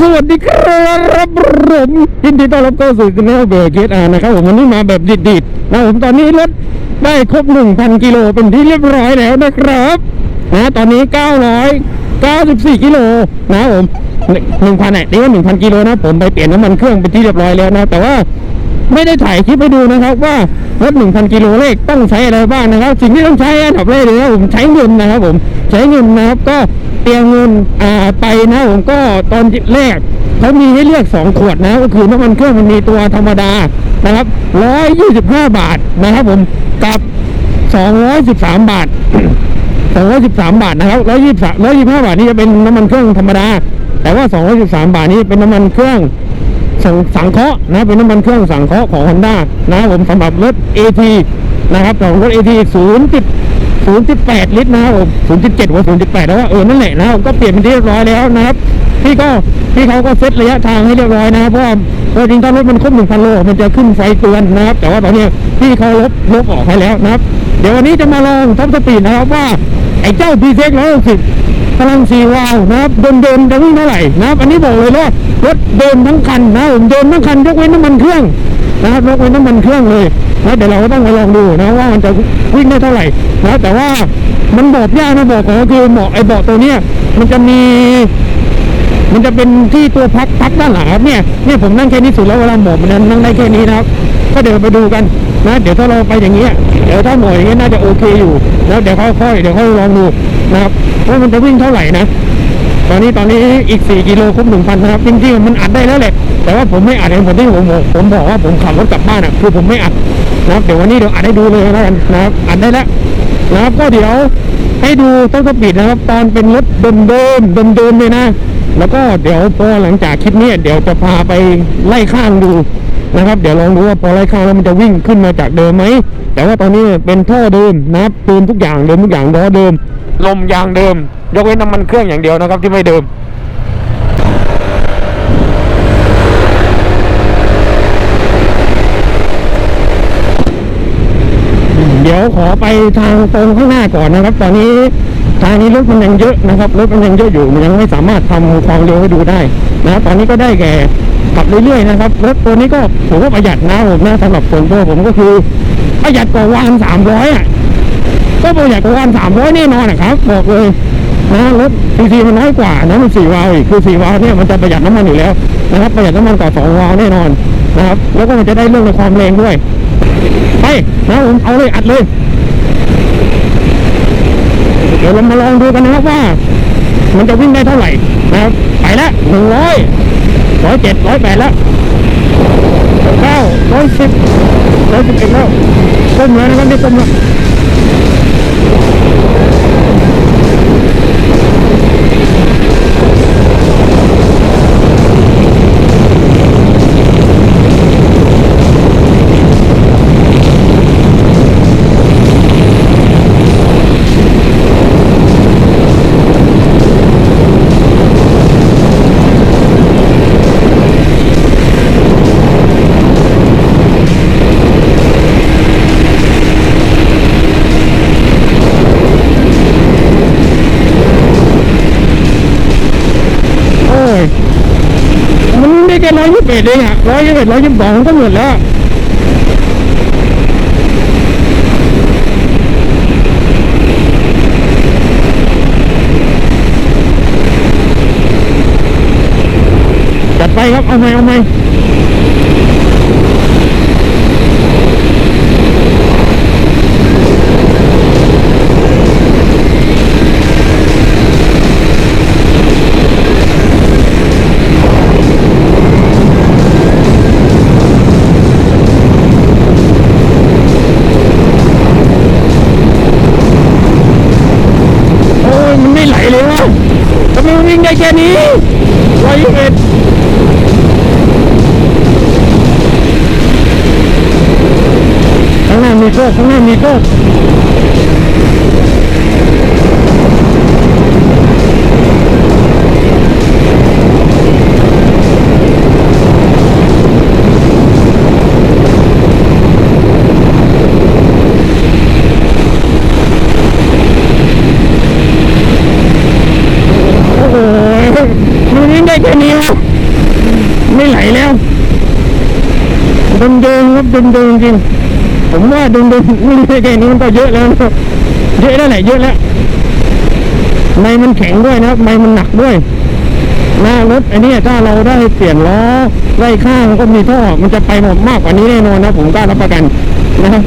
สวัสดีครับผมยินดีต้อนรับเข้าสู่คุณแม่เบรกเกตอานะครับผมวันนี้มาแบบดิดๆนะผมตอนนี้รถได้ครบ 1,000 กิโลเป็นที่เรียบร้อยแล้วนะครับนะตอนนี้ 994 กิโลนะผม1,000เนี่ยนี่ว่า1,000 กิโลนะผมไปเปลี่ยนน้ำมันเครื่องเป็นที่เรียบร้อยแล้วนะแต่ว่าไม่ได้ถ่ายคลิปให้ดูนะครับว่ารถ1,000 กิโลเลขต้องใช้อะไรบ้างนะครับ สิ่งที่ต้องใช้อันดับแรกเลยนะผมใช้เงินนะครับผมใช้เงินนะครับก็ ตียมเงินอ่าไปนะผมก็ตอนแรกเขามีให้เลือก 2 ขวดนะ ก็คือน้ำมันเครื่องมันมีตัวธรรมดานะครับ 125 บาทนะครับผมกับ 213 บาท 213 บาทนะครับ123 125 บาทนี่จะเป็นน้ำมันเครื่องธรรมดา แต่ว่า 213 บาทนี่เป็นน้ำมันเครื่องสังสังเคราะห์นะเป็นน้ำมันเครื่องสังเคราะห์ของ Honda นะผมสำหรับรถ AT นะครับของรถ AT 0 0.8 ลิตรนะครับผม0.7ว่า0.8 แล้วว่าเออนั่นแหละนะครับก็เปลี่ยนเป็นที่เรียบร้อยแล้วนะครับพี่ก็พี่เขาก็เซตระยะทางให้เรียบร้อยนะครับเพราะว่าจริงๆถ้ารถมันครบ1,000โลมันจะขึ้นไฟเตือนนะครับ แต่ว่าตอนนี้พี่เขาลบลบออกให้แล้วนะครับ เดี๋ยววันนี้จะมาลองท็อปสปีดนะครับว่าไอ้เจ้า p ีเซ็กร้อยสิบพลังสีวาล์วนะครับเดินเดินๆจะวิ่งเท่าไหร่นะครับ อันนี้บอกเลยว่ารถเดินทั้งคันนะผมเดินทั้งคันยกเว้นน้ำมันเครื่อง นะครับยกเว้นน้ำมันเครื่องเลยนะเดี๋ยวเราก็ต้องมาลองดูนะว่ามันจะวิ่งได้เท่าไหร่นะแต่ว่ามันบอกยากนะบอกของก็คือเบาะไอ้เบาะตัวเนี้ยมันจะมี มันจะเป็นที่ตัวพักพักด้านหลังครับเนี่ยเนี่ยผมนั่งแค่นี้สุดแล้วเวลาหมอบมันนั่งได้แค่นี้นะครับก็เดี๋ยวไปดูกันนะ เดี๋ยวถ้าเราไปอย่างเงี้ยเดี๋ยวถ้าหมอบอย่างเงี้ยน่าจะโอเคอยู่ แล้วเดี๋ยวค่อยๆเดี๋ยวค่อยลองดูนะครับว่ามันจะวิ่งเท่าไหร่นะ ตอนนี้ตอนนี้อีก 4 กิโลครบ1,000นนะครับจริงๆมันอัดได้แล้วแหละ แต่ว่าผมไม่อัดเองผมที่ผมบอกผมบอกว่าผมขับรถกลับบ้านอะคือผมไม่อัดนะครับเดี๋ยววันนี้เดี๋ยวอัดให้ดูเลยแล้วกันนะครับอัดได้แล้วนะครับก็เดี๋ยวให้ดูต้นสปีดนะครับ ตอนเป็นรถเดิมเดิมเดิมเดิมๆเลยนะ แล้วก็เดี๋ยวพอหลังจากคลิปนี้เดี๋ยวจะพาไปไล่ข้างดู นะครับ เดี๋ยวลองดูว่าพอไล่ข้าแล้วมันจะวิ่งขึ้นมาจากเดิมไหม แต่ว่าตอนนี้เป็นท่อเดิมนะครับปืนทุกอย่างเดิมทุกอย่างล้อเดิม ลมยางเดิม ยกเว้นน้ำมันเครื่องอย่างเดียวนะครับที่ไม่เดิมเดี๋ยวขอไปทางตรงข้างหน้าก่อนนะครับ ตอนนี้ทางนี้รถมันยังเยอะนะครับรถมันยังเยอะอยู่มันยังไม่สามารถทำความเร็วให้ดูได้นะครับตอนนี้ก็ได้แก่ ขับเรื่อยๆนะครับรถตัวนี้ก็ผมว่าประหยัดนะผมนะสำหรับส่วนตัวผมก็คือประหยัดกว่าวานสามร้อยอะก็ประหยัดกว่าวานสามร้อยแน่นอนนะครับบอกเลยนะรถซีซีมันน้อยกว่านะมันสี่วาล์วอีกคือสี่วาล์วเนี่ยมันจะประหยัดน้ำมันอยู่แล้วนะครับประหยัดน้ำมันกว่าสองวาล์วแน่นอนนะครับแล้วก็มันจะได้เรื่องในความแรงด้วยไปนะผมเอาเลยอัดเลยเดี๋ยวเรามาลองดูกันนะครับว่า มันจะวิ่งได้เท่าไหร่นะครับไปละหนึ่งร้อย ร้อยเจ็ดร้อยแปดแล้วเก้าร้อยสิบร้อยสิบเอ็ดแล้วต้มแล้วนะครับนี่ต้มแล้ว แค่ร้อยยี่สิบเอ็ดเองอะร้อยยี่สิบเอ็ดร้อยยี่สิบสองก็หมดแล้วจัดไปครับเอาไหมเอาไหมโอ้ย มันไม่ไหลเลยวะทำไมมั แค่นี้ร้อยยี่สิบเอ็ดข้างหน้ามีโชคข้างหน้ามีโชคโอ้โหมันวิ่งได้แค่นี้วะ เดิมเดิมๆครับเดิมเดิมๆจริงผมว่าเดิมเดิมๆไม่ใช่แค่นี้มันก็เยอะแล้วครับเยอะแล้วแหละเยอะแล้วในมันแข็งด้วยนะครับมันหนักด้วยหน้ารถอ้เนี่ยถ้าเราได้เปลี่ยนล้อไล่ข้างก็มีท่อมันจะไปหมดมากกว่านี้แน่นอนนะผมกล้ารับประกันนะครับ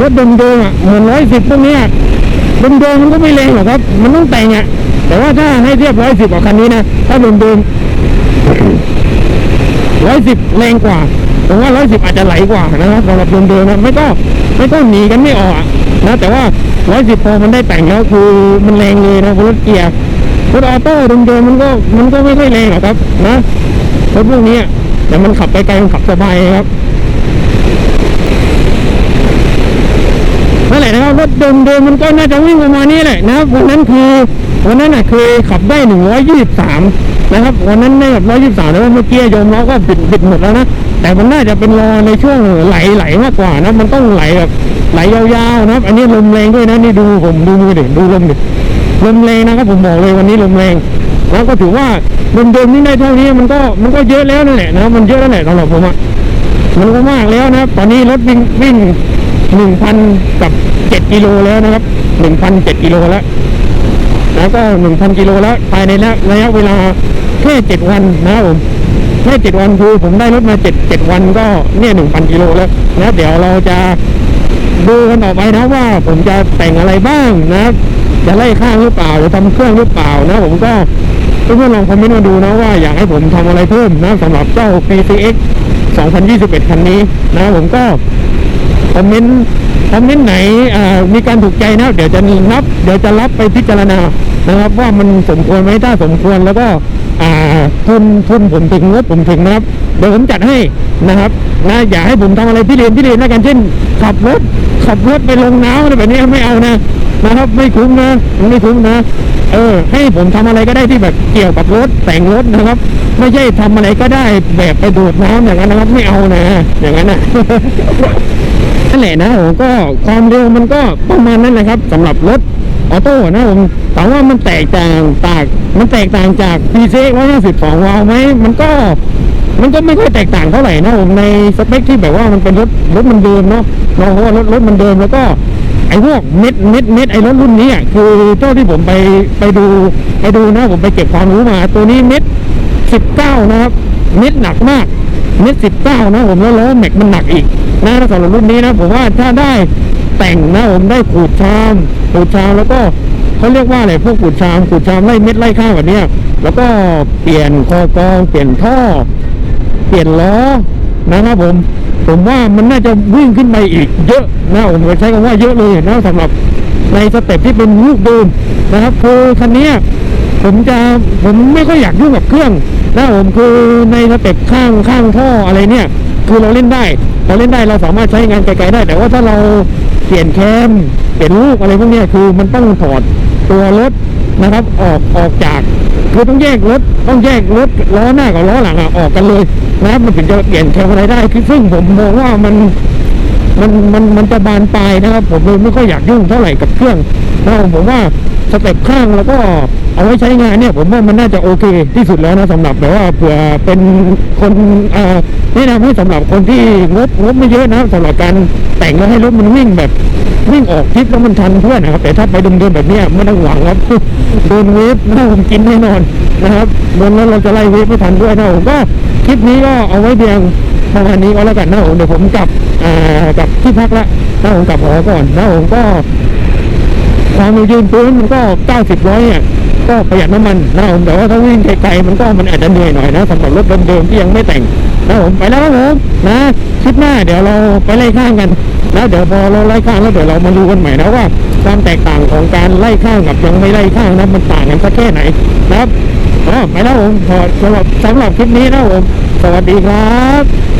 รถเดิมๆอะเหมือนร้อยสิบพวกนี้เดิมๆมันก็ไม่แรงหรอกครับ มันต้องแต่งอะแต่ว่าถ้าให้เทียบร้อยสิบกับคันนี้นะถ้าเดิมๆร้อยสิบแรงกว่า ผมว่าร้อยสิบอาจจะไหลกว่านะครับสำหรับเดิมๆนะไม่ก็ไม่ก็หนีกันไม่ออกนะแต่ว่าร้อยสิบพอมันได้แต่งแล้วคือมันแรงเลยนะรถเกียร์รถออโต้เดิมๆมันก็มันก็ไม่ค่อยแรงหรอกครับนะรถพวกนี้แต่มันขับไปไกลมันขับสบายครับนั่นแหละนะครับรถเดิมๆมันก็น่าจะวิ่งประมาณนี้แหละนะวันนั้นคือวันนั้นน่ะเคยขับได้หนึ่งร้อยยี่สิบสาม นะครับวันนั้นได้แบบร้อยยี่สิบสามแล้วเมื่อกี้โยมล้อก็บิดบิดหมดแล้วนะแต่มันน่าจะเป็นรอในช่วงไหลไหลมากกว่านะมันต้องไหลแบบไหลยาวๆนะครับอันนี้ลมแรงด้วยนะนี่ดูผมดูมือดิดูลมดิลมแรงนะครับผมบอกเลยวันนี้ลมแรงแล้วก็ถือว่าเดิมๆนี่ได้เท่านี้มันก็มันก็เยอะแล้วนั่นแหละนะมันเยอะแล้วแหละสำหรับผมอะมันก็มากแล้วนะตอนนี้รถวิ่งวิ่งหนึ่งพันกับเจ็ดกิโลแล้วนะครับหนึ่งพันเจ็ดกิโลแล้ว แล้วก็หนึ่งพันกิโลแล้วภายในระยะเวลาแค่เจ็ดวันนะครับผมแค่เจ็ดวันคือผมได้รถมาเจ็ดเจ็ดวันก็เนี่ยหนึ่งพันกิโลแล้วนะเดี๋ยวเราจะดูกันต่อไปนะว่าผมจะแต่งอะไรบ้างนะครับจะไล่ข้างหรือเปล่าหรือทำเครื่องหรือเปล่านะผมก็เพื่อนๆลองคอมเมนต์มาดูนะว่าอยากให้ผมทำอะไรเพิ่มนะสำหรับเจ้า PCX 2021 คันนี้นะผมก็คอมเมนต์คอมเมนต์ไหนมีการถูกใจนะ เดี๋ยวจะนับ เดี๋ยวจะรับไปพิจารณา นะครับว่ามันสมควรไหมถ้าสมควรแล้วก็อ่าทุนทุนผมถึงงบผมถึงนะครับเดี๋ยวผมจัดให้นะครับนะอย่าให้ผมทำอะไรพี่เรียนพี่เรียนนะกันเช่น ขับรถขับรถไปลงน้ำอะไรแบบนี้ไม่เอานะนะครับไม่คุ้มนะมันไม่คุ้มนะเออ ให้ผมทำอะไรก็ได้ที่แบบเกี่ยวกับรถแต่งรถนะครับ ไม่ใช่ทำอะไรก็ได้แบบไปดูดน้ำอย่างนั้นนะครับ ไม่เอานะ อย่างนั้นนะนั่นแหละนะผมก็ความเร็วมันก็ประมาณนั้นนะครับสำหรับรถ ออโต้นะผมถามว่ามันแตกต่างตางมันแตกต่างจาก p c 152วาล์วไหมมันก็มันก็ไม่ค่อยแตกต่างเท่าไหร่นะผมในสเปคที่แบบว่ามันเป็นรถรถมันเดิมเนาะเนาเพราะว่ารถรถมันเดิมแล้วก็ไอ้พวกเม็ดเม็ดเม็ดไอ้รถรุ่นนี้อะคือเจ้าที่ผมไปไปดูไปดูนะผมไปเก็บความรู้มา ตัวนี้เม็ดสิบเก้านะครับเม็ดหนักมากเม็ดสิบเก้านะผมแล้วล้อแม็กมันหนักอีกนะสำหรับรุ่นนี้นะผมว่าถ้าได้ แต่งนะผมได้ขูดชามขูดชามแล้วก็เขาเรียกว่าอะไรพวกขูดชามขูดชามไล่เม็ดไล่ข้าวแบบนี้แล้วก็เปลี่ยนคอกรองเปลี่ยนท่อ เปลี่ยนล้อนะครับผม ผมว่ามันน่าจะวิ่งขึ้นไปอีกเยอะนะผมใช้คำว่าเยอะเลยนะสำหรับในสเต็ปที่เป็นลูกเดิมนะครับคือคันนี้ผมจะผมไม่ค่อยอยากยุ่งกับเครื่องนะผมคือในสเต็ปข้างข้างท่ออะไรเนี่ย คือเราเล่นได้ เราเล่นได้เราสามารถใช้งานไกลๆได้ แต่ว่าถ้าเรา ปลี่ยนแคมเปลี่ยนลูกอะไรพวกนี้คือมันต้องถอดตัวรถนะครับออกออกจากคือต้องแยกรถต้องแยกรถล้อหน้ากับล้อหลังอออกกันเลยนะครับมันถึงจะเปลี่ยนแคมอะไรได้คือซึ่งผมมองว่ามันมันมันมันจะบานปลายนะครับ ผมเลยไม่ค่อยอยากยุ่งเท่าไหร่กับเครื่องนะผมว่า สเต็ปข้างแล้วก็เอาไว้ใช้งานเนี่ยผมว่ามันน่าจะโอเคที่สุดแล้วนะสำหรับแบบว่าเผื่อเป็นคนอ่อแนะนำให้สำหรับคนที่งบงบไม่เยอะนะสำหรับการแต่งแล้วให้รถมันวิ่งแบบวิ่งออกทริปแล้วมันทันเพื่อนนะครับ แต่ถ้าไปเดิมๆแบบนี้ไม่ต้องหวังครับโดนเวฟนะผมกินแน่นอนนะครับโดนแล้วเราจะไล่เวฟไม่ทันด้วยนะผมก็คลิปนี้ก็เอาไว้เพียงประมาณนี้ก็แล้วกันนะผมเดี๋ยวผมกลับอ่ากลับที่พักละนะผมกลับหอก่อนนะผมก็ ความเร็วยืนพื้นมันก็90ร้อยเนี่ยก็ประหยัดน้ำมันนะผมแต่ว่าถ้าวิ่งไกลๆมันก็มันอาจจะเหนื่อยหน่อยนะสำหรับรถเดิมๆที่ยังไม่แต่งนะผมไปแล้วครับผมนะคลิปหน้าเดี๋ยวเราไปไล่ข้างกันแล้วเดี๋ยวพอเราไล่ข้างแล้วเดี๋ยวเรามาดูกันใหม่นะว่า ความแตกต่างของการไล่ข้างกับยังไม่ไล่ข้างนะมันต่างกันสักแค่ไหนนะครับอ๋อไปแล้วผมพอสำหรับสำหรับคลิปนี้นะผมสวัสดีครับ